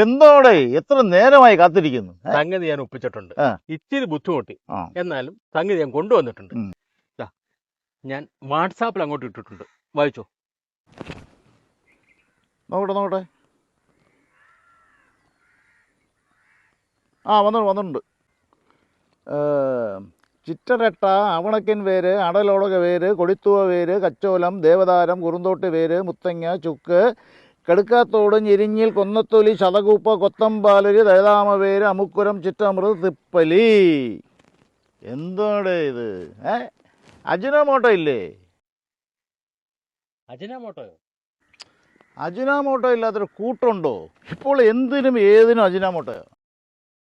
എന്തോടെ എത്ര നേരമായി കാത്തിരിക്കുന്നു? സംഗതി ഞാൻ ഒപ്പിച്ചിട്ടുണ്ട്. ഇച്ചിരി ബുദ്ധിമുട്ടി. എന്നാലും സംഗതി ഞാൻ കൊണ്ടുവന്നിട്ടുണ്ട്. ഞാൻ വാട്സാപ്പിൽ അങ്ങോട്ട് ഇട്ടിട്ടുണ്ട്. വായിച്ചോ. നോക്കട്ടെ നോക്കട്ടെ. ആ വന്നു വന്നിട്ടുണ്ട്. ചിറ്റരട്ട അവണക്കൻ വേര് അടലോടക വേര് കൊടിത്തുവ വേര് കച്ചോലം ദേവതാരം കുറുന്തോട്ട് വേര് മുത്തങ്ങ ചുക്ക് കടുക്കാത്തോട് ഞെരിഞ്ഞിൽ കൊന്നത്തൊലി ശതകൂപ്പ കൊത്തമ്പാലര് ദയതാമ വേര് അമുക്കുരം ചിറ്റമൃത് തിപ്പലി. എന്താണ് ഇത്? ഏ? അജിനോമോട്ടോ ഇല്ലേ? അജിനാമോട്ടോയോ അജിനാമോട്ടോ ഇല്ലാത്തൊരു കൂട്ടുണ്ടോ ഇപ്പോൾ എന്തിനും ഏതിനും അജിനാമോട്ടോയോ